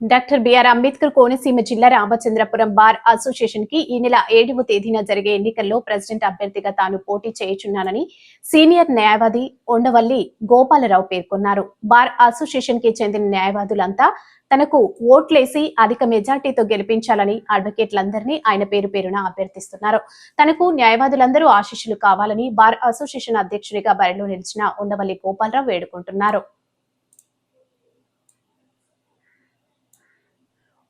Doctor BR Ambedkar Konaseema జిల్లా Ramachandrapuram bar అసోసియేషన్కి ఈ నెల ఏడవ తేదీన జరిగే ఎన్నికల్లో ప్రెసిడెంట్ అభ్యర్థిగా తాను పోటీ చేయుచున్నానని సీనియర్ న్యాయవాది ఉండవల్లి గోపాలరావు పేర్కొన్నారు. బార్ అసోసియేషన్కి చెందిన న్యాయవాదులంతా తనకు ఓట్లేసి అధిక మెజార్టీతో గెలిపించాలని అడ్వకేట్లందరినీ ఆయన పేరు పేరున అభ్యర్థిస్తున్నారు. తనకు న్యాయవాదులందరూ ఆశీస్సులు కావాలని బార్ అసోసియేషన్ అధ్యక్షుడిగా బరిలో నిలిచిన ఉండవల్లి గోపాలరావు వేడుకుంటున్నారు.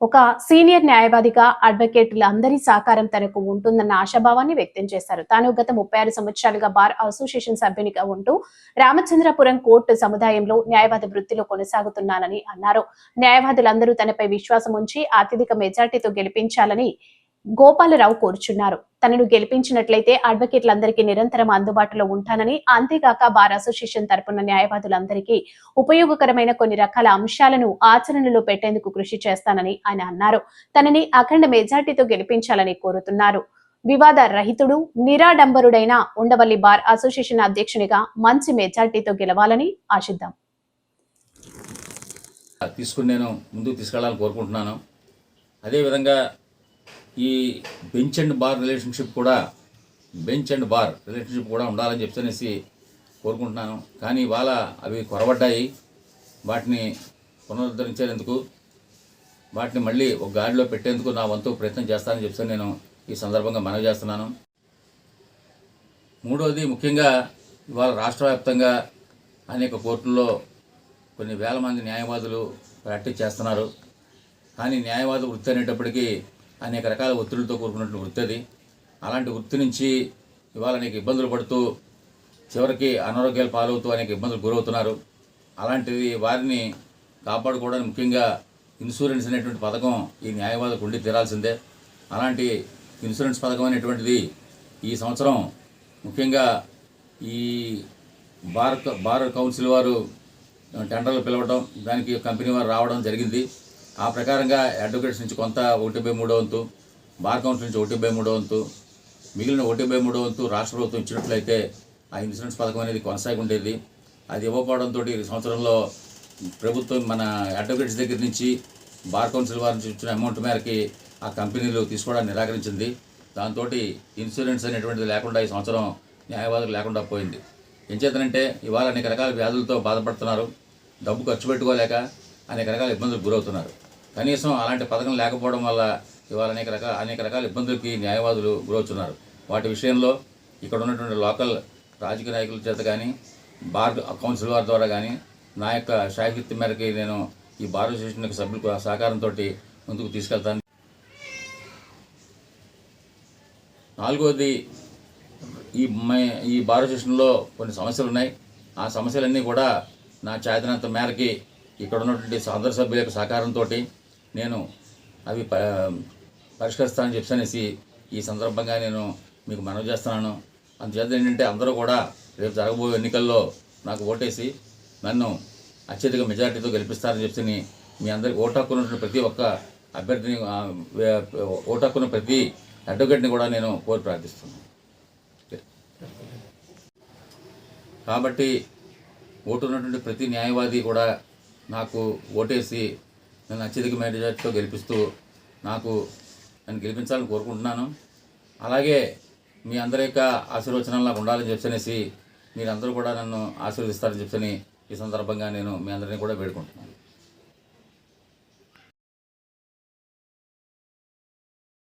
ఒక సీనియర్ న్యాయవాదిగా అడ్వకేట్లందరి సహకారం తనకు ఉంటుందన్న ఆశాభావాన్ని వ్యక్తం చేశారు. తాను గత ముప్పై ఆరు సంవత్సరాలుగా బార్ అసోసియేషన్ సభ్యునిగా ఉంటూ రామచంద్రపురం కోర్టు సముదాయంలో న్యాయవాద వృత్తిలో కొనసాగుతున్నానని అన్నారు. న్యాయవాదులందరూ తనపై విశ్వాసం ఉంచి అత్యధిక మెజార్టీతో గెలిపించాలని గోపాలరావు కోరుచున్నారు. తనను గెలిపించినట్లయితే అడ్వకేట్లందరికీ నిరంతరం అందుబాటులో ఉంటానని అంతేగాక బార్ అసోసియేషన్ తరపున న్యాయవాదులందరికీ ఉపయోగకరమైన కొన్ని రకాల అంశాలను ఆచరణలో పెట్టేందుకు కృషి చేస్తానని ఆయన అన్నారు. తనని అఖండ మెజార్టీతో గెలిపించాలని కోరుతున్నారు. వివాద రహితుడు నిరాడంబరుడైన ఉండవల్లి బార్ అసోసియేషన్ అధ్యక్షునిగా మంచి మెజార్టీతో గెలవాలని ఆశిద్దాం. తీసుకుని నేను ముందుకు తీసుకెళ్ళాలని కోరుకుంటున్నాను. అదేవిధంగా ఈ బెంచ్ అండ్ బార్ రిలేషన్షిప్ కూడా బెంచ్ అండ్ బార్ రిలేషన్షిప్ కూడా ఉండాలని చెప్పనేసి కోరుకుంటున్నాను. కానీ ఇవాళ అవి కొరబడ్డాయి వాటిని పునరుద్ధరించేందుకు వాటిని మళ్ళీ ఒక గాడిలో పెట్టేందుకు నా వంతు ప్రయత్నం చేస్తానని చెప్తే నేను ఈ సందర్భంగా మనవి చేస్తున్నాను. మూడవది ముఖ్యంగా ఇవాళ రాష్ట్ర వ్యాప్తంగా అనేక కోర్టుల్లో కొన్ని వేల మంది న్యాయవాదులు ప్రాక్టీస్ చేస్తున్నారు. కానీ న్యాయవాద వృత్తి అనేటప్పటికీ అనేక రకాల ఒత్తిడితో కూడుకున్నటువంటి వృత్తి అది. అలాంటి వృత్తి నుంచి ఇవాళ అనేక ఇబ్బందులు పడుతూ చివరికి అనారోగ్యాలు పాలవుతూ అనేక ఇబ్బందులు గురవుతున్నారు. అలాంటివి వారిని కాపాడుకోవడానికి ముఖ్యంగా ఇన్సూరెన్స్ అనేటువంటి పథకం ఈ న్యాయవాదకు ఉండి తీరాల్సిందే. అలాంటి ఇన్సూరెన్స్ పథకం అనేటువంటిది ఈ సంవత్సరం ముఖ్యంగా ఈ బార్ బార్ కౌన్సిల్ వారు టెండర్లు పిలవడం దానికి కంపెనీ వారు రావడం జరిగింది. ఆ ప్రకారంగా అడ్వకేట్స్ నుంచి కొంత ఒకటి బై మూడో వంతు బార్ కౌన్సిల్ నుంచి ఒకటి బై మూడో వంతు మిగిలిన ఒకటి బై మూడో వంతు రాష్ట్ర ప్రభుత్వం ఇచ్చినట్లయితే ఆ ఇన్సూరెన్స్ పథకం అనేది కొనసాగి ఉండేది అది ఇవ్వకపోవడంతో ఈ సంవత్సరంలో ప్రభుత్వం మన అడ్వకేట్స్ దగ్గర నుంచి బార్ కౌన్సిల్ వారి నుంచి ఇచ్చిన అమౌంట్ మేరకి ఆ కంపెనీలు తీసుకోవడానికి నిరాకరించింది. దాంతో ఇన్సూరెన్స్ అనేటువంటిది లేకుండా ఈ సంవత్సరం న్యాయవాదులు లేకుండా పోయింది. ఎంచేతనంటే ఇవాళ అనేక రకాల వ్యాధులతో బాధపడుతున్నారు. డబ్బు ఖర్చు పెట్టుకోలేక అనేక రకాల ఇబ్బందులకు గురవుతున్నారు. కనీసం అలాంటి పథకం లేకపోవడం వల్ల ఇవాళ అనేక రకాల అనేక రకాల ఇబ్బందులకి న్యాయవాదులు గురవుతున్నారు. వాటి విషయంలో ఇక్కడ ఉన్నటువంటి లోకల్ రాజకీయ నాయకుల చేత కానీ బార్ కౌన్సిల్ వారి ద్వారా కానీ నా యొక్క సాహిత్యం మేరకి నేను ఈ బార్ అసోసియేషన్ యొక్క సభ్యులకు సహకారంతో ముందుకు తీసుకెళ్తాను. నాలుగోది ఈ ఈ బార్ అసోసియేషన్లో కొన్ని సమస్యలు ఉన్నాయి ఆ సమస్యలన్నీ కూడా నా చేతనంత మేరకి ఇక్కడ ఉన్నటువంటి అందరి సభ్యుల యొక్క సహకారంతో నేను అవి ప పరిష్కరిస్తానని చెప్పనేసి ఈ సందర్భంగా నేను మీకు మనవి చేస్తున్నాను. అందుచేత ఏంటంటే అందరూ కూడా రేపు జరగబోయే ఎన్నికల్లో నాకు ఓటేసి నన్ను అత్యధిక మెజారిటీతో గెలిపిస్తారని చెప్పి మీ అందరికి ఓటు హక్కున్నటువంటి ప్రతి ఒక్క అభ్యర్థిని ఆ, ఓటు ప్రతి అడ్వకేట్ని కూడా నేను కోరి ప్రార్థిస్తున్నాను. కాబట్టి ఓటు ఉన్నటువంటి ప్రతి న్యాయవాది కూడా నాకు ఓటేసి నన్ను అత్యధిక మెజార్టీతో గెలిపిస్తూ నాకు నన్ను గెలిపించాలని కోరుకుంటున్నాను. అలాగే మీ అందరి యొక్క ఆశీర్వచనం నాకు ఉండాలని చెప్పనేసి మీరందరూ కూడా నన్ను ఆశీర్వదిస్తారని చెప్పని ఈ సందర్భంగా నేను మీ అందరినీ కూడా వేడుకుంటున్నాను.